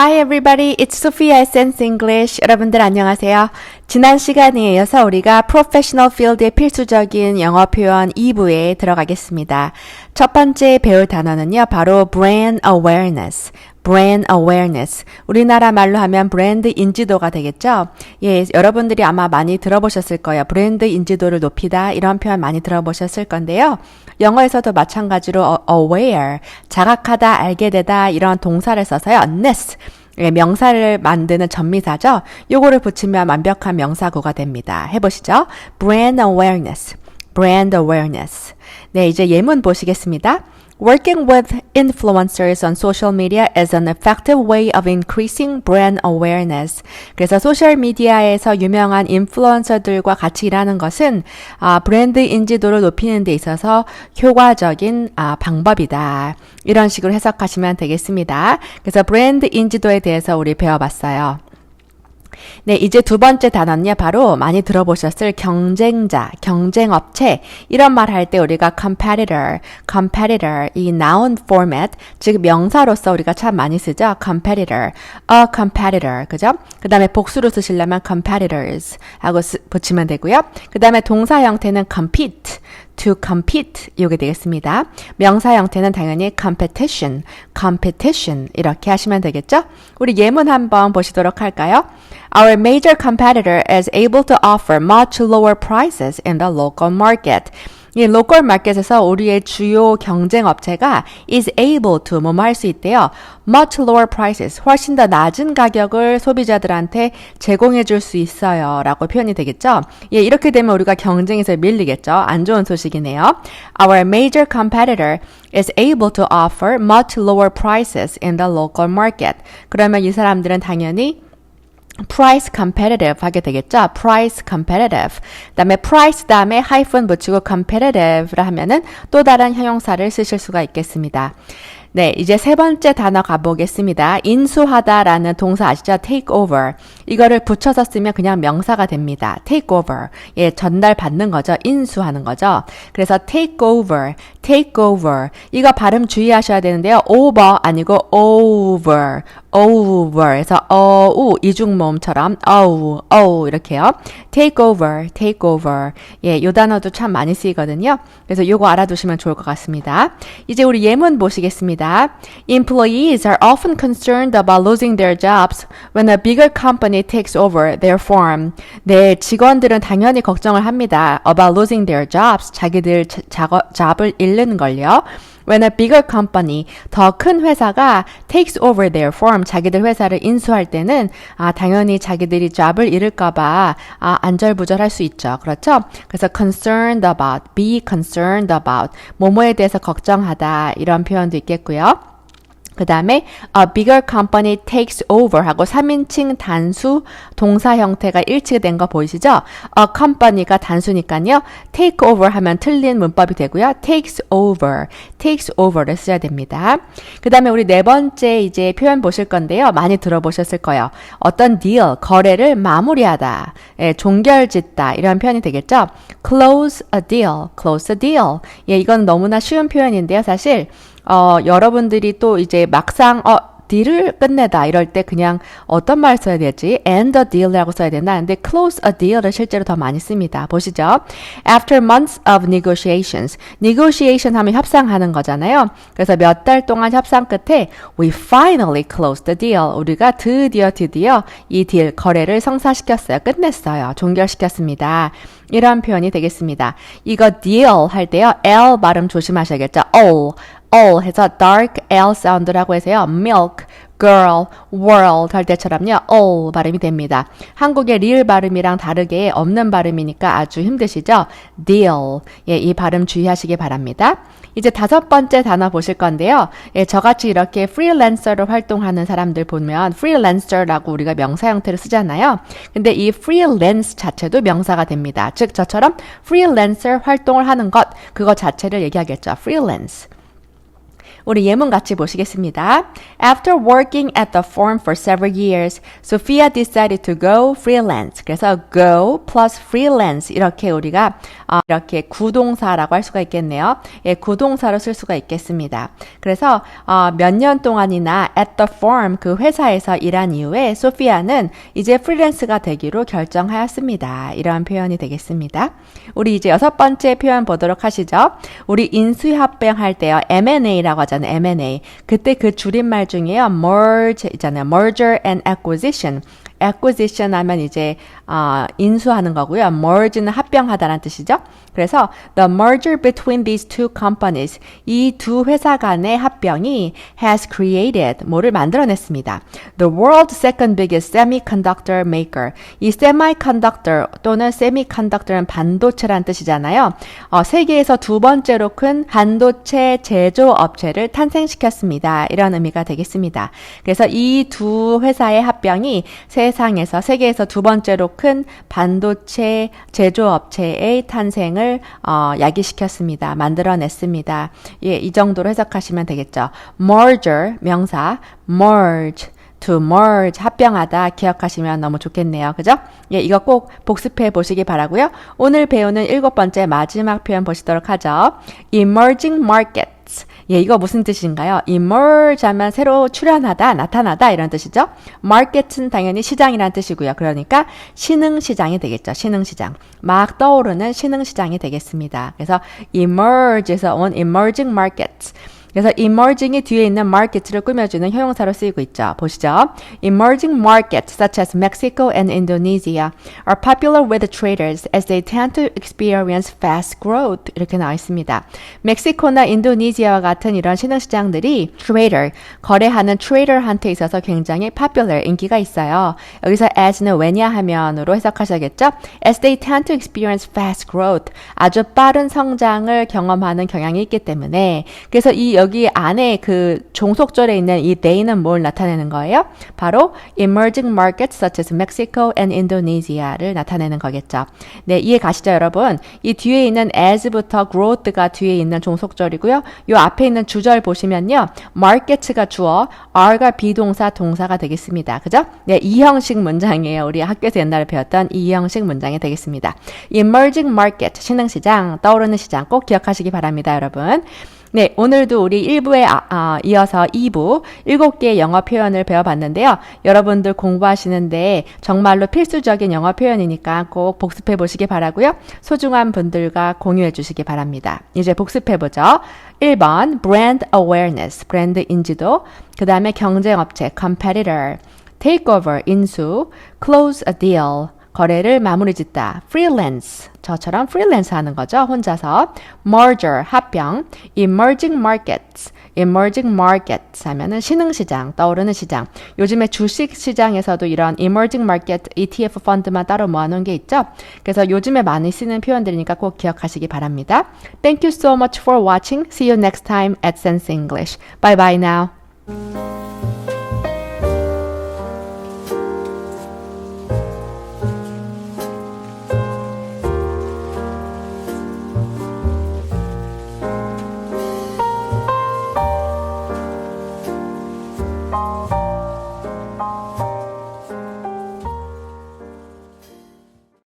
Hi everybody, it's Sophia Essence English. 여러분들 안녕하세요. 지난 시간에 이어서 우리가 Professional Field의 필수적인 영어 표현 2부에 들어가겠습니다. 첫 번째 배울 단어는요, 바로 Brand Awareness. Brand awareness. 우리나라 말로 하면 브랜드 인지도가 되겠죠? 예, 여러분들이 아마 많이 들어보셨을 거예요. 브랜드 인지도를 높이다. 이런 표현 많이 들어보셨을 건데요. 영어에서도 마찬가지로 aware, 자각하다, 알게 되다 이런 동사를 써서요. ness, 예, 명사를 만드는 전미사죠. 요거를 붙이면 완벽한 명사구가 됩니다. 해보시죠. brand awareness, brand awareness. 네, 이제 예문 보시겠습니다. Working with influencers on social media is an effective way of increasing brand awareness. 그래서 소셜 미디어에서 유명한 인플루언서들과 같이 일하는 것은 아, 브랜드 인지도를 높이는 데 있어서 효과적인 아, 방법이다. 이런 식으로 해석하시면 되겠습니다. 그래서 브랜드 인지도에 대해서 우리 배워봤어요. 네, 이제 두 번째 단어는요, 바로 많이 들어보셨을 경쟁자, 경쟁업체. 이런 말 할 때 우리가 competitor, competitor, 이 noun format, 즉 명사로서 우리가 참 많이 쓰죠. competitor, a competitor, 그죠? 그 다음에 복수로 쓰시려면 competitors 하고 쓰, 붙이면 되고요. 그 다음에 동사 형태는 compete, to compete 이게 되겠습니다. 명사 형태는 당연히 competition, competition 이렇게 하시면 되겠죠? 우리 예문 한번 보시도록 할까요? Our major competitor is able to offer much lower prices in the local market. 이 로컬 마켓에서 우리의 주요 경쟁 업체가 is able to 뭐뭐 할 수 있대요. much lower prices 훨씬 더 낮은 가격을 소비자들한테 제공해 줄 수 있어요. 라고 표현이 되겠죠. 예, 이렇게 되면 우리가 경쟁에서 밀리겠죠. 안 좋은 소식이네요. Our major competitor is able to offer much lower prices in the local market. 그러면 이 사람들은 당연히 price competitive 하게 되겠죠. price competitive. 그다음에 price 다음에 hyphen 붙이고 competitive라 하면은 또 다른 형용사를 쓰실 수가 있겠습니다. 네, 이제 세 번째 단어 가보겠습니다. 인수하다라는 동사 아시죠? take over. 이거를 붙여서 쓰면 그냥 명사가 됩니다. take over. 예, 전달 받는 거죠. 인수하는 거죠. 그래서 take over, take over. 이거 발음 주의하셔야 되는데요. over 아니고 over. Over. 그래서 어우 이중모음처럼 어우 어우 이렇게요. take over, take over. 예, 요 단어도 참 많이 쓰이거든요. 그래서 요거 알아두시면 좋을 것 같습니다. 이제 우리 예문 보시겠습니다. Employees are often concerned about losing their jobs when a bigger company takes over their firm. 네, 직원들은 당연히 걱정을 합니다. About losing their jobs. 자기들 작업, 잡을 잃는 걸요. When a bigger company, 더 큰 회사가 takes over their firm, 자기들 회사를 인수할 때는 아, 당연히 자기들이 잡을 잃을까 봐 아, 안절부절할 수 있죠. 그렇죠? 그래서 concerned about, be concerned about, 뭐뭐에 대해서 걱정하다 이런 표현도 있겠고요. 그 다음에 a bigger company takes over 하고 3인칭 단수 동사 형태가 일치된 거 보이시죠? a company가 단수니까요. take over 하면 틀린 문법이 되고요. takes over, takes over를 써야 됩니다. 그 다음에 우리 네 번째 이제 표현 보실 건데요. 많이 들어보셨을 거예요. 어떤 deal, 거래를 마무리하다, 예, 종결짓다 이런 표현이 되겠죠? close a deal, close a deal. 예, 이건 너무나 쉬운 표현인데요. 사실 어, 여러분들이 또 이제 막상 어, 딜을 끝내다 이럴 때 그냥 어떤 말 써야 되지? end a deal이라고 써야 되나? 근데 close a deal을 실제로 더 많이 씁니다. 보시죠. After months of negotiations. negotiation 하면 협상하는 거잖아요. 그래서 몇 달 동안 협상 끝에 we finally closed the deal. 우리가 드디어 드디어 이 딜 거래를 성사시켰어요. 끝냈어요. 종결시켰습니다. 이런 표현이 되겠습니다. 이거 deal 할 때요. L 발음 조심하셔야겠죠. all all 해서 dark L 사운드라고 해서요. milk, girl, world 할 때처럼요. all 발음이 됩니다. 한국의 리을 발음이랑 다르게 없는 발음이니까 아주 힘드시죠? deal. 예, 이 발음 주의하시기 바랍니다. 이제 다섯 번째 단어 보실 건데요. 예, 저같이 이렇게 프리랜서로 활동하는 사람들 보면 프리랜서라고 우리가 명사 형태를 쓰잖아요. 근데 이 프리랜스 자체도 명사가 됩니다. 즉 저처럼 프리랜서 활동을 하는 것 그거 자체를 얘기하겠죠. 프리랜스. 우리 예문 같이 보시겠습니다. After working at the firm for several years, Sophia decided to go freelance. 그래서 go plus freelance 이렇게 우리가 어, 이렇게 구동사라고 할 수가 있겠네요. 예, 구동사로 쓸 수가 있겠습니다. 그래서 어, 몇년 동안이나 at the firm 그 회사에서 일한 이후에 소피아는 이제 프리랜스가 되기로 결정하였습니다. 이러한 표현이 되겠습니다. 우리 이제 여섯 번째 표현 보도록 하시죠. 우리 인수합병 할 때요. M&A라고 하잖아요. M&A. 그때 그 줄임말 중에요. merge 있잖아요. merger and acquisition. acquisition 하면 이제 어, 인수하는 거고요. merge는 합병하다라는 뜻이죠. 그래서 the merger between these two companies 이 두 회사 간의 합병이 has created 뭐를 만들어냈습니다. The world's second biggest semiconductor maker 이 semiconductor 또는 semiconductor는 반도체란 뜻이잖아요. 어, 세계에서 두 번째로 큰 반도체 제조 업체를 탄생시켰습니다. 이런 의미가 되겠습니다. 그래서 이 두 회사의 합병이 세상에서 세계에서 두 번째로 큰 반도체 제조 업체의 탄생을 어, 야기시켰습니다. 만들어냈습니다. 예, 이 정도로 해석하시면 되겠죠. merger 명사 merge to merge 합병하다 기억하시면 너무 좋겠네요. 그죠? 예, 이거 꼭 복습해 보시기 바라고요. 오늘 배우는 일곱 번째 마지막 표현 보시도록 하죠. emerging markets. 예, 이거 무슨 뜻인가요? emerge 하면 새로 출현하다, 나타나다 이런 뜻이죠. market은 당연히 시장이라는 뜻이고요. 그러니까 신흥 시장이 되겠죠. 신흥 시장. 막 떠오르는 신흥 시장이 되겠습니다. 그래서 emerge에서 온 emerging markets. 그래서 emerging이 뒤에 있는 market를 꾸며주는 형용사로 쓰이고 있죠. 보시죠. Emerging markets such as Mexico and Indonesia are popular with traders as they tend to experience fast growth. 이렇게 나와 있습니다. 멕시코나 인도네시아와 같은 이런 신흥시장들이 trader, 거래하는 trader한테 있어서 굉장히 popular, 인기가 있어요. 여기서 as는 왜냐하면으로 해석하셔야겠죠? As they tend to experience fast growth. 아주 빠른 성장을 경험하는 경향이 있기 때문에 그래서 이 여기 안에 그 종속절에 있는 이 they는 뭘 나타내는 거예요? 바로 emerging markets such as Mexico and Indonesia를 나타내는 거겠죠. 네, 이해 가시죠, 여러분? 이 뒤에 있는 as부터 growth가 뒤에 있는 종속절이고요. 요 앞에 있는 주절 보시면요. markets가 주어, are가 비동사, 동사가 되겠습니다. 그죠? 네, 이 형식 문장이에요. 우리 학교에서 옛날에 배웠던 이 형식 문장이 되겠습니다. emerging market, 신흥시장, 떠오르는 시장 꼭 기억하시기 바랍니다, 여러분. 네, 오늘도 우리 1부에 아, 아, 이어서 2부 7개의 영어 표현을 배워봤는데요. 여러분들 공부하시는데 정말로 필수적인 영어 표현이니까 꼭 복습해 보시기 바라고요. 소중한 분들과 공유해 주시기 바랍니다. 이제 복습해 보죠. 1번 brand awareness, 브랜드 인지도. 그 다음에 경쟁업체 competitor, takeover 인수, close a deal. 거래를 마무리 짓다. freelance. 저처럼 freelance 하는 거죠. 혼자서. merger. 합병. emerging markets. emerging markets 하면은 신흥시장, 떠오르는 시장. 요즘에 주식시장에서도 이런 emerging market ETF 펀드만 따로 모아놓은 게 있죠. 그래서 요즘에 많이 쓰는 표현들이니까 꼭 기억하시기 바랍니다. Thank you so much for watching. See you next time at Sense English. Bye bye now.